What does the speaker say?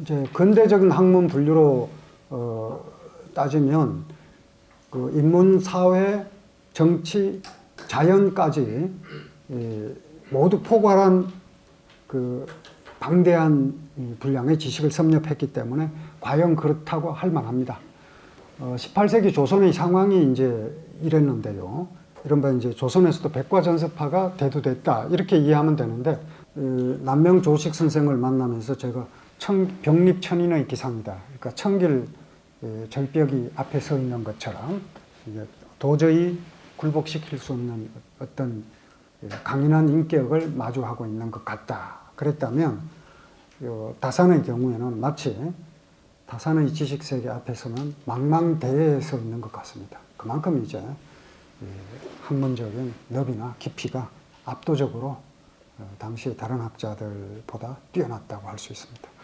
이제 근대적인 학문 분류로 어, 따지면 그 인문, 사회, 정치, 자연까지 이 모두 포괄한 그 방대한 이 분량의 지식을 섭렵했기 때문에 과연 그렇다고 할 만합니다. 어, 18세기 조선의 상황이 이제 이랬는데요. 이른바 이제 조선에서도 백과전서파가 대두됐다 이렇게 이해하면 되는데 어, 남명 조식 선생을 만나면서 제가 청, 병립천인의 기상이다. 그러니까 청길 예, 절벽이 앞에 서 있는 것처럼 도저히 굴복시킬 수 없는 어떤 예, 강인한 인격을 마주하고 있는 것 같다. 그랬다면 요 다산의 경우에는 마치 다산의 지식 세계 앞에서는 망망대해에 서 있는 것 같습니다. 그만큼 이제 예, 학문적인 너비나 깊이가 압도적으로 어, 당시 다른 학자들보다 뛰어났다고 할 수 있습니다.